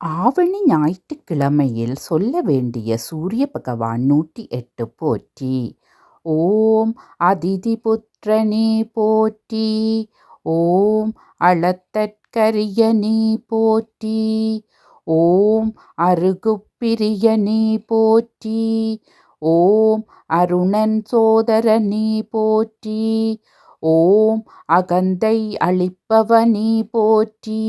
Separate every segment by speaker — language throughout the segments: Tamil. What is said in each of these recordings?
Speaker 1: ஆவணி ஞாயிற்றுக்கிழமையில் சொல்ல வேண்டிய சூரிய பகவான் நூற்றி எட்டு போற்றி. ஓம் அதிதி புத்திரனே போற்றி. ஓம் அளத்தற்கரியனே போற்றி. ஓம் அருகுப்பிரியனே போற்றி. ஓம் அருணன் சோதரனே போற்றி. ஓம் அகந்தை அளிப்பவனே போற்றி.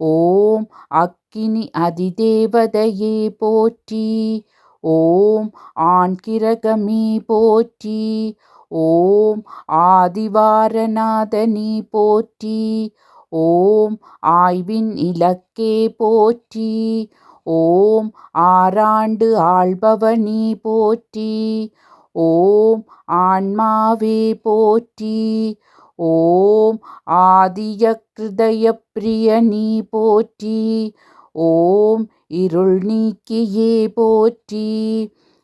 Speaker 1: ஓம் அக் அக்கினி அதிதேவதையே போற்றி. ஓம் ஆண்கிரகமே போற்றி. ஓம் ஆதிவாரநாதனே போற்றி. ஓம் ஆய்வின் இலக்கே போற்றி. ஓம் ஆறாண்டு ஆள்பவனே போற்றி. ஓம் ஆன்மாவே போற்றி. ஓம் ஆதிய கிருதய பிரியனி போற்றி. ஓம் இருள் நீக்கியே போற்றி.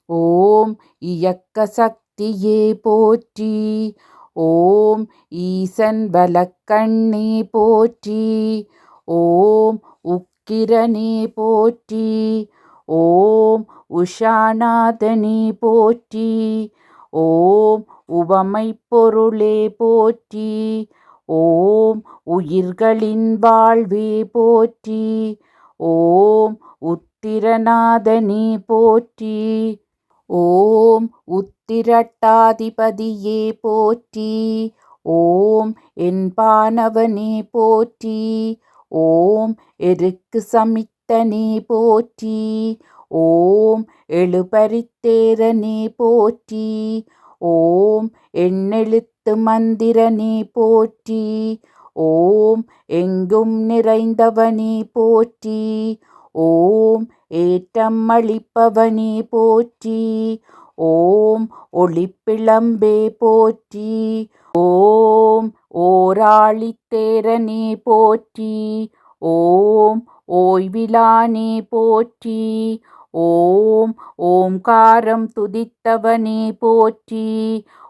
Speaker 1: ஓம் இயக்க சக்தியே போற்றி. ஓம் ஈசன் வலக்கண்ணே போற்றி. ஓம் உக்கிரனே போற்றி. ஓம் உஷாநாதனே போற்றி. ஓம் உவமை பொருளே போற்றி. ஓம் உயிர்களின் வாழ்வே போற்றி. ஓம் உத்திரநாதனே போற்றி. ஓம் உத்திரட்டாதிபதியே போற்றி. ஓம் என்பானவனே போற்றி. ஓம் எருக்கு சமித்தனே போற்றி. ஓம் எழுபரித்தேரனே போற்றி. ஓம் எண்ணெழுத்து மந்திரனே போற்றி. ஓம் எங்கும் நிறைந்தவனே போற்றி. ஓம் ஏற்றம் அளிப்பவனே போற்றி. ஓம் ஒளிப்பிளம்பே போற்றி. ஓம் ஓராளித்தேரனே போற்றி. ஓம் ஓய்விலானே போற்றி. ஓம் ஓம்காரம் துதித்தவனே போற்றி.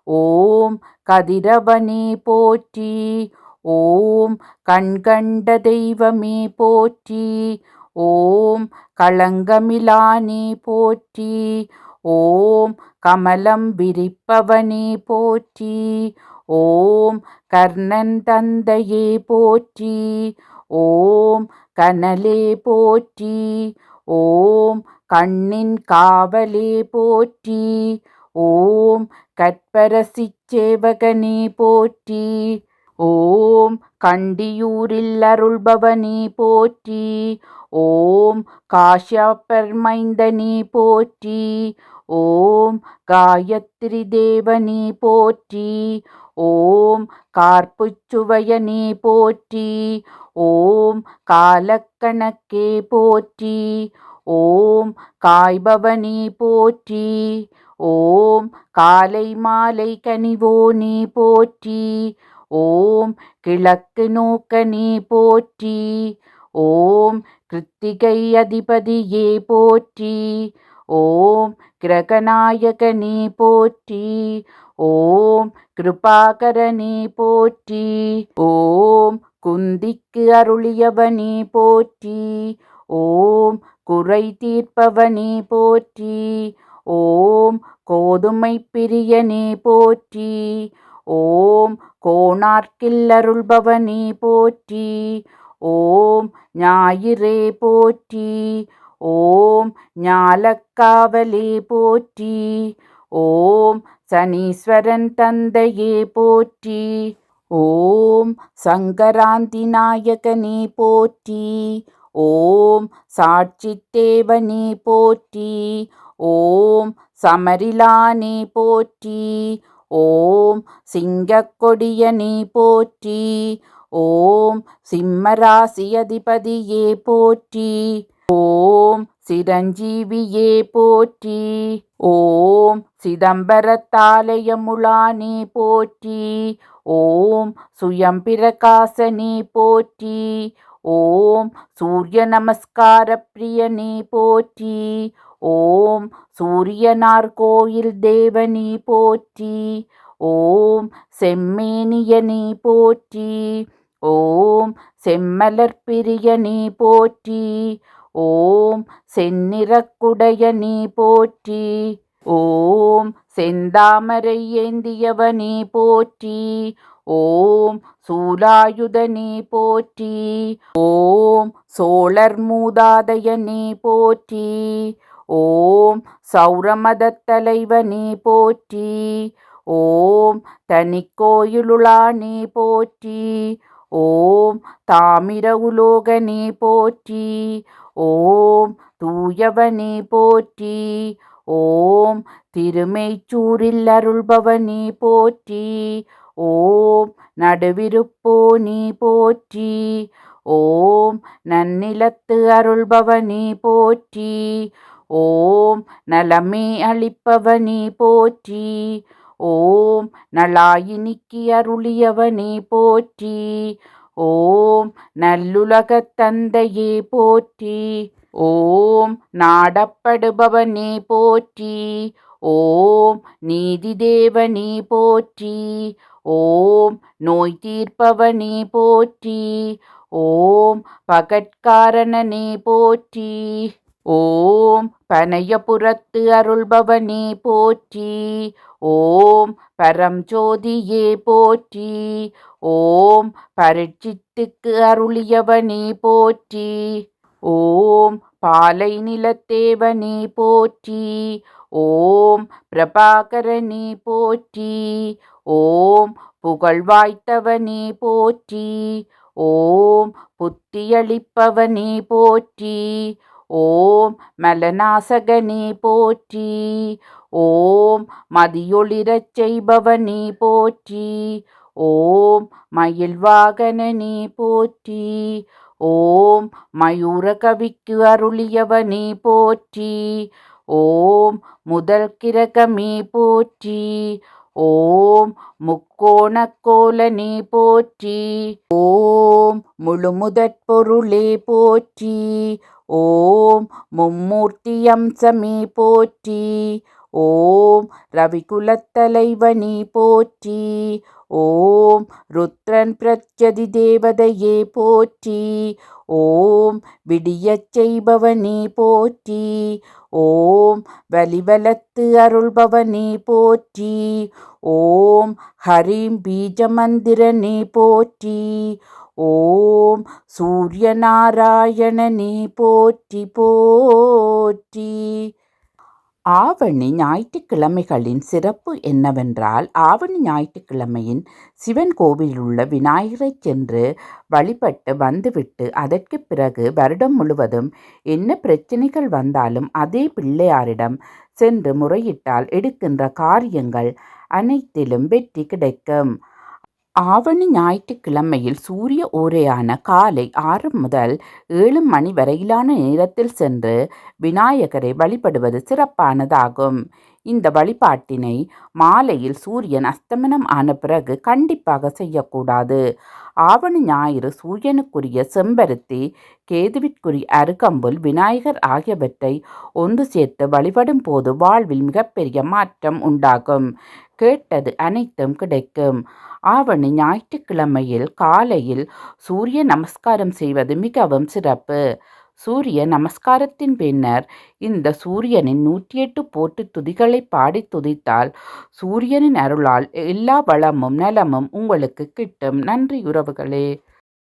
Speaker 1: ஓம் கதிரவனே போற்றி. ஓம் கண்கண்ட தெய்வமே போற்றி ஓம் களங்கமிலானே போற்றி ஓம் கமலம் விரிப்பவனே போற்றி ஓம் கர்ணன் தந்தையே போற்றி ஓம் கனலே போற்றி ஓம் கண்ணின் காவலே போற்றி ஓம் கற்பரசிச்சேவகனே போற்றி ஓம் கண்டியூரில் அருள்பவனே போற்றி. ஓம் காஷ்யப்பர்மைந்தனி போற்றி. ஓம் காயத்ரி தேவனே போற்றி. ஓம் கார்ப்புச்சுவையனே போற்றி. ஓம் காலக்கணக்கே போற்றி. ஓம் காய்பவனே போற்றி. ஓம் காலை மாலை கனிவோனே போற்றி. ஓம் கிழக்கு நோக்க நீ போற்றி ஓம் கிருத்திகை அதிபதியே போற்றி ஓம் கிரகநாயக நீ போற்றி ஓம் கிருபாகர நீ போற்றி ஓம் குந்திக்கு அருளியவனே போற்றி ஓம் குறை தீர்ப்பவனே போற்றி ஓம் கோதுமை பிரியனே போற்றி ஓம் கோணார்க்கில்லருள்பவனே போற்றி ஓம் ஞாயிறே போற்றி ஓம் ஞாலக்காவலே போற்றி ஓம் சனீஸ்வரன் தந்தையே போற்றி ஓம் சங்கராந்தி நாயகனே போற்றி ஓம் சாட்சி தேவனே போற்றி ஓம் சமரிலானே போற்றி ஓம் சிங்கக்கொடிய நீ போற்றி ஓம் சிம்மராசி அதிபதியே போற்றி ஓம் சிரஞ்சீவியே போற்றி ஓம் சிதம்பரத்தாலயமுலானே போற்றி ஓம் சுயம்பிரகாசனே போற்றி ஓம் சூரிய நமஸ்கார பிரியனே போற்றி ஓம் சூரியனார் கோயில் தேவனி போற்றி ஓம் செம்மேனியனி போற்றி ஓம் செம்மலர் பிரியனி போற்றி ஓம் செந்நிறக்குடையனி போற்றி ஓம் செந்தாமரை ஏந்தியவனி போற்றி ஓம் சூலாயுதனி போற்றி ஓம் சோழர் மூதாதையனே போற்றி ஓம் சௌரமதத் தலைவனே போற்றி. ஓம் தனிக்கோயிலுளானே போற்றி. ஓம் தாமிர உலோகனே போற்றி. ஓம் தூயவனே போற்றி. ஓம் திருமெய்ச்சூரில் அருள்பவனே போற்றி. ஓம் நடுவிருப்போனே போற்றி. ஓம் நன்னிலத்து அருள்பவனே போற்றி. ஓம் நலமே அளிப்பவனே போற்றி. ஓம் நலாயினிக்கு அருளியவனே போற்றி. ஓம் நல்லுலகத் தந்தையே போற்றி. ஓம் நாடப்படுபவனே போற்றி. ஓம் நீதி தேவனே போற்றி. ஓம் நோய் தீர்ப்பவனே போற்றி. ஓம் பகட்காரணனே போற்றி. ஓம் பனையபுரத்து அருள்பவனே போற்றி. ஓம் பரம் ஜோதியே போற்றி. ஓம் பரட்சித்துக்கு அருளியவனே போற்றி. ஓம் பாலை நிலத்தேவனே போற்றி. ஓம் பிரபாகரனே போற்றி. ஓம் புகழ்வாய்த்தவனே போற்றி. ஓம் புத்தியளிப்பவனே போற்றி. ஓம் மலநாசகனே போற்றி. ஓம் மதியொளிரச் செய்பவனே போற்றி. ஓம் மயில்வாகனனே போற்றி. ஓம் மயூர கவிக்கு அருளியவனே போற்றி. ஓம் முதல் கிரகமே போற்றி. ஓம் முக்கோணக்கோலனே போற்றி. ஓம் முழுமுதற் பொருளே போற்றி. ஓம் மும்மூர்த்தியம் சமீ போற்றி. ஓம் ரவிகுலத்தலைவனி போற்றி. ஓம் ருத்ரன் பிரச்சதி தேவதையே போற்றி. ஓம் விடியச் செய்பவனி போற்றி. ஓம் வலிவலத்து அருள்பவனி போற்றி. ஓம் ஹரிம் பீஜமந்திரனி போற்றி. ஓம் சூரியநாராயணனே போற்றி போற்றி. ஆவணி ஞாயிற்றுக்கிழமைகளின் சிறப்பு என்னவென்றால் ஆவணி ஞாயிற்றுக்கிழமையின் சிவன் கோவிலில் உள்ள விநாயகரை சென்று வழிபட்டு வந்துவிட்டு அதற்கு பிறகு வருடம் முழுவதும் என்ன பிரச்சனைகள் வந்தாலும் அதே பிள்ளையாரிடம் சென்று முறையிட்டால் எடுக்கின்ற காரியங்கள் அனைத்திலும் வெற்றி கிடைக்கும். ஆவணி ஞாயிற்றுக்கிழமையில் சூரிய ஓரையான காலை ஆறு முதல் ஏழு மணி வரையிலான நேரத்தில் சென்று விநாயகரை வழிபடுவது சிறப்பானதாகும். இந்த வழிபாட்டினை மாலையில் சூரியன் அஸ்தமனம் ஆன பிறகு கண்டிப்பாக செய்யக்கூடாது. ஆவணி ஞாயிறு சூரியனுக்குரிய செம்பருத்தி கேதுவிற்குரிய அருகம்புல் விநாயகர் ஆகியவற்றை ஒன்று சேர்த்து வழிபடும் போது வாழ்வில் மிகப்பெரிய மாற்றம் உண்டாகும். கேட்டது அனைத்தும் கிடைக்கும். ஆவணி ஞாயிற்றுக்கிழமையில் காலையில் சூரிய நமஸ்காரம் செய்வது மிகவும் சிறப்பு. சூரிய நமஸ்காரத்தின் பின்னர் இந்த சூரியனின் நூற்றி எட்டு போட்டு துதிகளை பாடி துதித்தால் சூரியனின் அருளால் எல்லா வளமும் நலமும் உங்களுக்கு கிட்டும். நன்றி உறவுகளே.